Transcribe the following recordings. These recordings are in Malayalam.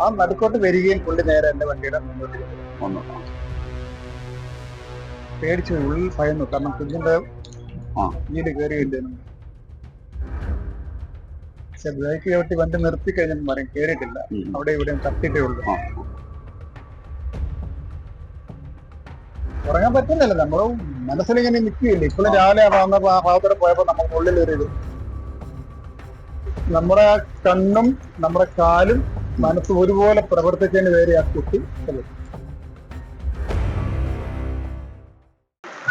ആ നടുക്കോട്ട് വരികയും പുള്ളി നേരെ എന്റെ വണ്ടിയുടെ മുന്നോട്ട്. വന്നു. പേടിച്ചു ഉള്ളിൽ ഭയന്നു. കാരണം കുഞ്ഞിന്റെ ആ. വീട് കയറിയില്ലെന്ന് പക്ഷെ ബ്രേക്ക് ചവിട്ടി വണ്ടി നിർത്തി കഴിഞ്ഞാൽ പറയും കേറിയിട്ടില്ല. അവിടെ ഇവിടെയും തട്ടിട്ടേ ഉള്ളൂ. ഉറങ്ങാൻ പറ്റുന്നില്ല. നമ്മൾ മനസ്സിലിങ്ങനെ നിൽക്കുകയില്ല? ഇപ്പോഴും രാവിലെ വന്ന ഭാഗത്തോടെ പോയപ്പോ നമുക്ക് ഉള്ളിൽ ഒരു ഇത്. നമ്മുടെ കണ്ണും നമ്മുടെ കാലും മനസ്സും ഒരുപോലെ പ്രവർത്തിച്ചതിന് പേര് ആ കുട്ടി.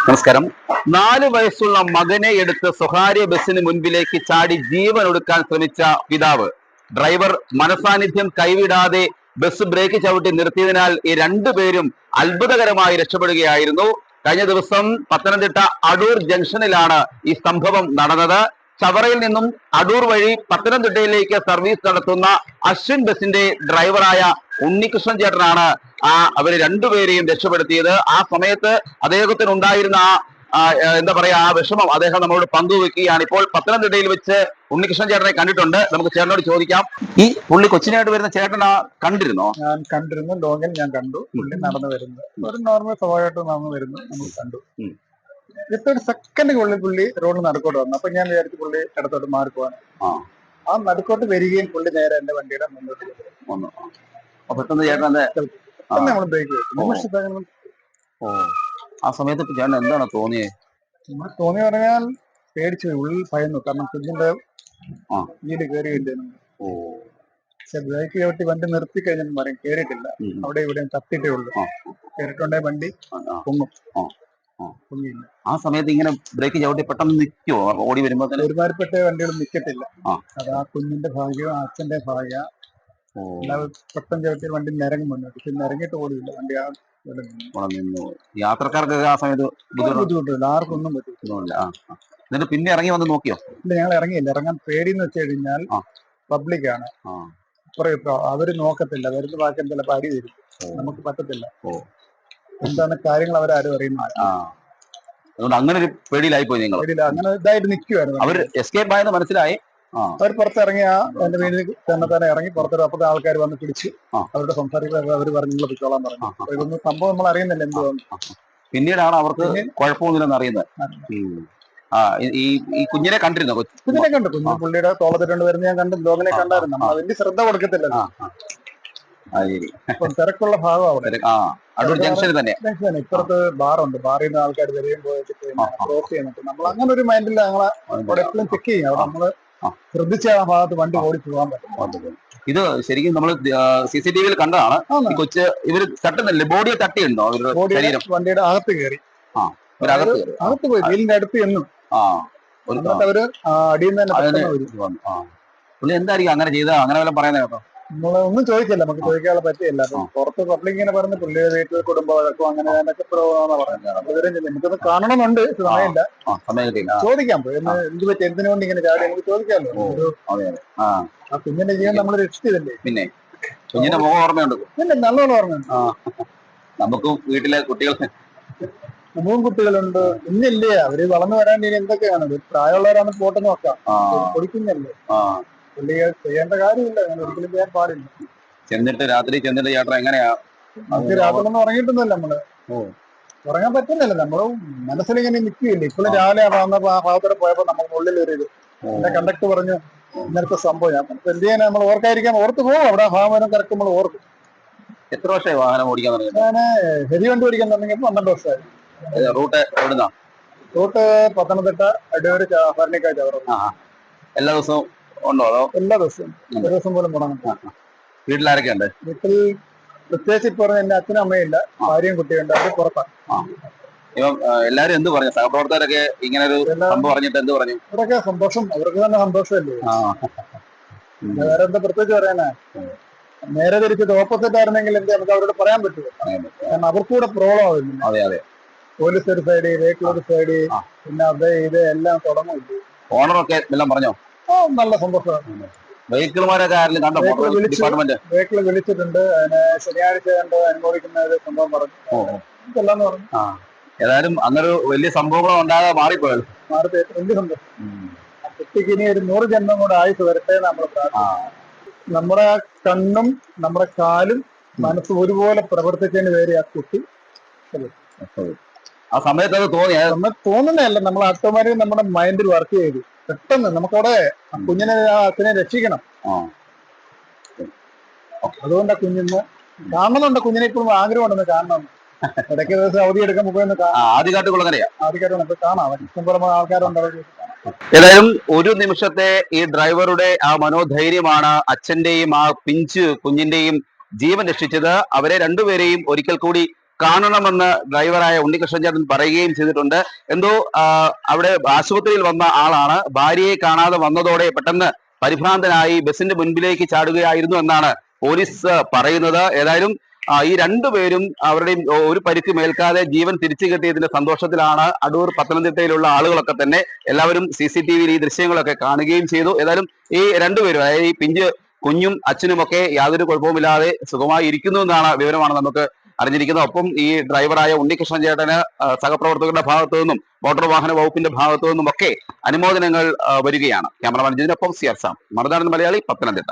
നമസ്കാരം. നാല് വയസ്സുള്ള മകനെ എടുത്ത് സ്വകാര്യ ബസ്സിന് മുൻപിലേക്ക് ചാടി ജീവൻ ഒടുക്കാൻ ശ്രമിച്ച പിതാവ്. ഡ്രൈവർ മനസാന്നിധ്യം കൈവിടാതെ ബസ് ബ്രേക്ക് ചവിട്ടി നിർത്തിയതിനാൽ ഈ രണ്ടുപേരും അത്ഭുതകരമായി രക്ഷപ്പെടുകയായിരുന്നു. കഴിഞ്ഞ ദിവസം പത്തനംതിട്ട അടൂർ ജംഗ്ഷനിലാണ് ഈ സംഭവം നടന്നത്. ചവറയിൽ നിന്നും അടൂർ വഴി പത്തനംതിട്ടയിലേക്ക് സർവീസ് നടത്തുന്ന അശ്വിൻ ബസിന്റെ ഡ്രൈവറായ ഉണ്ണികൃഷ്ണൻ ചേട്ടനാണ് ആ അവർ രണ്ടുപേരെയും രക്ഷപ്പെടുത്തിയത്. ആ സമയത്ത് അദ്ദേഹത്തിന് ഉണ്ടായിരുന്ന ആ എന്താ പറയാ ആ വിഷമം അദ്ദേഹം നമ്മളോട് പങ്കുവെക്കുകയാണ്. ഇപ്പോൾ പത്തനംതിട്ടയിൽ വെച്ച് ഉണ്ണികൃഷ്ണൻ ചേട്ടനെ കണ്ടിട്ടുണ്ട്. നമുക്ക് ചേട്ടനോട് ചോദിക്കാം. ഈ പുള്ളി കൊച്ചിനായിട്ട് വരുന്ന ചേട്ടൻ ആ കണ്ടിരുന്നോ? ഞാൻ കണ്ടിരുന്നു. ലോങ്ങിൽ ഞാൻ കണ്ടു. പുള്ളി നടന്നു വരുന്നു. ഒരു നോർമൽ സ്വാഭാവികമായിട്ട് നടന്നു വരുന്നു. നമ്മൾ കണ്ടു. ഒരു സെക്കൻഡുകളിൽ പുള്ളി റോഡ് നടുക്കോട്ട് വന്നു. അപ്പൊ ഞാൻ വിചാരിച്ചു പുള്ളി ഇടത്തോട്ട് മാറി ആ. ആ നടുക്കോട്ട് വരികയും പുള്ളി നേരെ എന്റെ വണ്ടിയുടെ മുന്നോട്ട് വന്നു. പെട്ടെന്ന് നമ്മൾ ബ്രേക്ക് ഓ. ആ സമയത്ത് ചേട്ടൻ എന്താണ് തോന്നിയത് നമ്മൾ തോന്നി പറഞ്ഞാൽ പേടിച്ചു ഉള്ളിൽ ഭയന്നു. കാരണം കുഞ്ഞിന്റെ ആ. വീട് കയറിയില്ലെന്ന് ഓ. പക്ഷെ ബ്രേക്ക് ചവിട്ടി വണ്ടി നിർത്തി കഴിഞ്ഞാൽ പറയും. കേറിയിട്ടില്ല. അവിടെ ഇവിടെയും തട്ടിട്ടേ ഉള്ളൂ. ആ. വണ്ടി. പൊങ്ങും. ആ. ആ. സമയത്ത് ഇങ്ങനെ ബ്രേക്ക് ചവിട്ടി പെട്ടെന്ന് നിൽക്കുവോ ഓടി വരുമ്പോ തന്നെ? പെട്ടേ വണ്ടികൾ നിൽക്കത്തില്ല. അത് ആ കുഞ്ഞിന്റെ ഭാഗ്യം അച്ഛന്റെ ഭാഗ്യ. പെട്ടെന്ന് ചവിട്ടി വണ്ടി നിരങ്ങും മുന്നോട്ട് പക്ഷെ നിരങ്ങിട്ട് ഓടിയില്ല. വണ്ടി ആ നിന്നു. യാത്രക്കാർക്ക് ആ സമയത്ത് ബുദ്ധിമുട്ടില്ല. ആർക്കും ഒന്നും പറ്റില്ല ഒന്നുമില്ല. എന്നിട്ട് പിന്നെ ഇറങ്ങി വന്ന് നോക്കിയോ? ഇല്ല ഞങ്ങൾ ഇറങ്ങിയില്ല. ഇറങ്ങാൻ പേടിയെന്ന് വെച്ച് കഴിഞ്ഞാൽ പബ്ലിക്കാണ്. അവർ നോക്കത്തില്ല. വരുന്ന ബാക്കി എന്തെല്ലാം പാടി തരും നമുക്ക് പറ്റത്തില്ല. എന്താണ് കാര്യങ്ങൾ അവരാരും അറിയുന്നില്ല ആ. അതുകൊണ്ട് അങ്ങനെ ഒരു പേടിയിലായി പോയി നിങ്ങൾ അങ്ങനെ ഇതായിട്ട് അവർ എസ്കേപ്പ് ആയെന്ന് മനസ്സിലായി. അവർ പുറത്തിറങ്ങി ആ എന്റെ വീടിന് തന്നെ തന്നെ ഇറങ്ങി പുറത്തൊരു അപ്പുറത്തെ ആൾക്കാർ വന്ന് പിടിച്ച് അവരുടെ സംസാരിക്കുന്നത് അവർ പറഞ്ഞു പൊയ്ക്കോളാൻ പറഞ്ഞു. ഇതൊന്നും സംഭവം നമ്മൾ അറിയുന്നില്ല എന്തുവാന്ന് പിന്നീടാണ് അവർക്ക് കുഴപ്പമൊന്നുമില്ലെന്ന് അറിയുന്നത്. ആ. ഈ- ഈ കുഞ്ഞിനെ കണ്ടിരുന്നു? കുഞ്ഞിനെ കണ്ടു. കുഞ്ഞു പുള്ളിയുടെ തോളത്തിട്ടുണ്ട് വരുന്ന ഞാൻ കണ്ടു. ലോകനെ കണ്ടായിരുന്നു. നമ്മൾ വലിയ ശ്രദ്ധ കൊടുക്കത്തില്ല. തിരക്കുള്ള ഭാഗം അവിടെ. ആ. അടൂർ ജംഗ്ഷനിൽ തന്നെ. ഇപ്പുറത്ത് ബാറുണ്ട്. ബാറിൽ നിന്ന് ആൾക്കാർ വരികയും. ക്രോസ് ചെയ്യുന്നുണ്ട്. നമ്മൾ അങ്ങനെ ഒരു മൈൻഡിൽ ഞങ്ങളെ അവിടെ എപ്പോഴും ചെക്ക് ചെയ്യാം. അവിടെ നമ്മൾ ആ. ശ്രദ്ധിച്ച ആ ഭാഗത്ത് വണ്ടി ഓടി പോകാൻ പറ്റും. ഇത് ശരിക്കും നമ്മൾ സി സി ടി വിയിൽ കണ്ടതാണ് കൊച്ച് ഇവർ തട്ടുന്നില്ലേ? ബോഡിയെ തട്ടിയുണ്ടോ അവരുടെ ശരീരം? വണ്ടിയുടെ അകത്ത് കയറി. അകത്ത് പോയി വീലിന്റെ അടുത്ത് എന്നും അവർ അടിയിൽ നിന്ന് തന്നെ. പുള്ളി എന്തായിരിക്കും അങ്ങനെ ചെയ്ത അങ്ങനെ വല്ലതും പറയുന്നത് കേട്ടോ. നമ്മൾ ഒന്നും ചോദിക്കില്ല. നമുക്ക് ചോദിക്കാനുള്ള ആ. പുറത്ത് പബ്ലിക് ഇങ്ങനെ പറഞ്ഞ് പുള്ളിയുടെ വീട്ടിൽ കുടുംബ വഴക്കും അങ്ങനെ അതിനൊക്കെ ഇവരും ചെന്ന് നമുക്കൊന്ന് കാണണമെന്നുണ്ട്. സമയമില്ല. ചോദിക്കാം. എന്ത് പറ്റി? എന്തിനുകൊണ്ട് ഇങ്ങനെ ചാടി? നമുക്ക് ചോദിക്കാമല്ലോ. ആ. കുഞ്ഞിന്റെ ജീവൻ നമ്മൾ രക്ഷിച്ചതല്ലേ പിന്നെ? കുഞ്ഞിന്റെ മുഖം ഓർമ്മയുണ്ട്. പിന്നെ നല്ലോണം ഓർമ്മയുണ്ട്. നമുക്കും വീട്ടിലെ കുട്ടികൾ മൂന്ന് കുട്ടികളുണ്ട്. ഇന്നില്ലേ അവർ വളർന്നു വരാൻ ഇനി എന്തൊക്കെയാണ്? പ്രായമുള്ളവരാണ് പോട്ടെന്ന് നോക്കാം. ആ. പുള്ളി ചെയ്യേണ്ട കാര്യമില്ല. അങ്ങനെ ഒരിക്കലും ചെയ്യാൻ പാടില്ല. ചെന്നിട്ട് രാത്രി ചെന്നിട്ട് യാത്ര എങ്ങനെയാ? നമുക്ക് രാത്രിയൊന്നും ഉറങ്ങിയിട്ടൊന്നുമല്ല നമ്മൾ. ഓ. ഉറങ്ങാൻ പറ്റുന്നില്ല. നമ്മൾ മനസ്സിലിങ്ങനെ നിൽക്കുകയില്ല? ഇപ്പോഴും രാവിലെ വന്ന ഭാഗത്തോടെ പോയപ്പോ നമുക്ക് ഉള്ളിൽ ഒരു ഇത്. എന്റെ കണ്ടക്ടർ പറഞ്ഞു ഇന്നത്തെ സംഭവം ഞാൻ ചെയ്യാൻ നമ്മൾ ഓർക്കായിരിക്കാൻ ഓർത്ത് പോകും അവിടെ ആ കറക്റ്റ് നമ്മൾ ഓർക്കും. എത്ര വർഷമായി വാഹനം ഓടിക്കാൻ ഞാൻ ഹെരി വണ്ടി ഓടിക്കാൻ തുടങ്ങിയപ്പോൾ പന്ത്രണ്ട് വർഷമായി. റൂട്ട് എവിടുന്നാ? റൂട്ട് പത്തനംതിട്ട അടൂര് ഭരണിക്കാ ചവറ. ആ ആ. എല്ലാ ദിവസവും ഉണ്ടോ അതോ? എല്ലാ ദിവസവും. ഒരു ദിവസം പോലും മുടങ്ങും വീട്ടിലാരൊക്കെ ഉണ്ട്? വീട്ടിൽ പ്രത്യേകിച്ച് ഇപ്പൊ പറഞ്ഞ എന്റെ അച്ഛനും അമ്മയില്ല ഭാര്യയും കുട്ടിയുണ്ട് അത് പുറത്താണ് ഇപ്പം എല്ലാരും എന്ത് പറഞ്ഞു? സഹപ്രവർത്തകരൊക്കെ ഇങ്ങനെ ഒരു സംഭവം പറഞ്ഞിട്ട് എന്ത് പറഞ്ഞു? ഇവരൊക്കെ സന്തോഷം. അവർക്ക് തന്നെ സന്തോഷമല്ലേ? വേറെ എന്താ പ്രത്യേകിച്ച് പറയാനാ? നേരെ തിരിച്ചത് ഓപ്പോസിറ്റ് ആയിരുന്നെങ്കിൽ എന്ത് നമുക്ക് അവരോട് പറയാൻ പറ്റുമോ. കാരണം അവർക്കൂടെ പ്രോബ്ലം ആവില്ല. അതെ അതെ. പോലീസ് ഒരു സൈഡ് വെഹിക്കിൾ ഒരു സൈഡ്. പിന്നെ അത് ഇത് എല്ലാം തുടങ്ങും. ഓണറൊക്കെ എല്ലാം പറഞ്ഞോ? നല്ല സന്തോഷമാണ്. വെഹിക്കിൾമാരൊക്കെ ആരെങ്കിലും കണ്ടോ? ഡിപ്പാർട്ട്മെന്റ് വെഹിക്കിൾ വിളിച്ചിട്ടുണ്ട്. അതിന് ശനിയാഴ്ച കണ്ട് അനുഭവിക്കുന്ന ഒരു സംഭവം പറഞ്ഞു. ഇതെല്ലാം പറഞ്ഞു. ഏതായാലും അങ്ങനൊരു വലിയ സംഭവങ്ങൾ ഉണ്ടാകാതെ മാറിപ്പോയത് മാറി വലിയ സന്തോഷം. കുട്ടിക്ക് ഇനി ഒരു നൂറ് ജന്മം കൂടെ ആയുസ് വരട്ടെ നമ്മൾ നമ്മുടെ കണ്ണും നമ്മുടെ കാലും മനസ്സും ഒരുപോലെ പ്രവർത്തിച്ചതിന് പേര് ആ കുട്ടി. ആ സമയത്ത് അത് തോന്നി. തോന്നുന്നതല്ല. നമ്മൾ ഓട്ടോമാറ്റിക് നമ്മുടെ മൈൻഡിൽ വർക്ക് ചെയ്തു. പെട്ടെന്ന് നമുക്കവിടെ ആ കുഞ്ഞിനെ അച്ഛനെ രക്ഷിക്കണം. ആ. അതുകൊണ്ട് കുഞ്ഞിന്ന് കാണണമെന്നുണ്ട് കുഞ്ഞിനെ ഇപ്പോഴും ആഗ്രഹമുണ്ടെന്ന് കാണണം. ഇടയ്ക്ക് ദിവസം അവധി എടുക്കുമ്പോൾ പോയി ഒന്ന് ആ, ആദ്യകാട്ട് കുളങ്ങരയാ ആദ്യക്കാരുണ്ട് ഇപ്പൊ കാണാം. ഇഷ്ടംപോലെ ആൾക്കാരുണ്ട് ഏതായാലും ഒരു നിമിഷത്തെ ഈ ഡ്രൈവറുടെ ആ മനോധൈര്യമാണ് അച്ഛന്റെയും ആ പിഞ്ച് കുഞ്ഞിന്റെയും ജീവൻ രക്ഷിച്ചത്. അവരെ രണ്ടുപേരെയും ഒരിക്കൽ കൂടി കാണണമെന്ന് ഡ്രൈവറായ ഉണ്ണികൃഷ്ണൻ ചേട്ടൻ പറയുകയും ചെയ്തിട്ടുണ്ട്. എന്തോ അവിടെ ആശുപത്രിയിൽ വന്ന ആളാണ്. ഭാര്യയെ കാണാതെ വന്നതോടെ പെട്ടെന്ന് പരിഭ്രാന്തനായി ബസിന്റെ മുൻപിലേക്ക് ചാടുകയായിരുന്നു എന്നാണ് പോലീസ് പറയുന്നത്. ഏതായാലും ഈ രണ്ടുപേരും അവരുടെയും ഒരു പരിക്ക് മേൽക്കാതെ ജീവൻ തിരിച്ചു കിട്ടിയതിന്റെ സന്തോഷത്തിലാണ് അടൂർ പത്തനംതിട്ടയിലുള്ള ആളുകളൊക്കെ തന്നെ എല്ലാവരും സി സി ടി വിയിൽ ഈ ദൃശ്യങ്ങളൊക്കെ കാണുകയും ചെയ്തു. ഏതായാലും ഈ രണ്ടുപേരും അതായത് ഈ പിഞ്ച് കുഞ്ഞും അച്ഛനുമൊക്കെ യാതൊരു കുഴപ്പവുമില്ലാതെ സുഖമായി ഇരിക്കുന്നു എന്നാണ് വിവരമാണ് നമുക്ക് അറിഞ്ഞിരിക്കുന്നത് ഒപ്പം ഈ ഡ്രൈവറായ ഉണ്ണികൃഷ്ണൻ ചേട്ടന് സഹപ്രവർത്തകരുടെ ഭാഗത്തു നിന്നും മോട്ടോർ വാഹന വകുപ്പിന്റെ ഭാഗത്തു നിന്നും ഒക്കെ അനുമോദനങ്ങൾ വരികയാണ്. Cameraman ജിതിനൊപ്പം C R Sam Marunadan Malayali Pathanamthitta.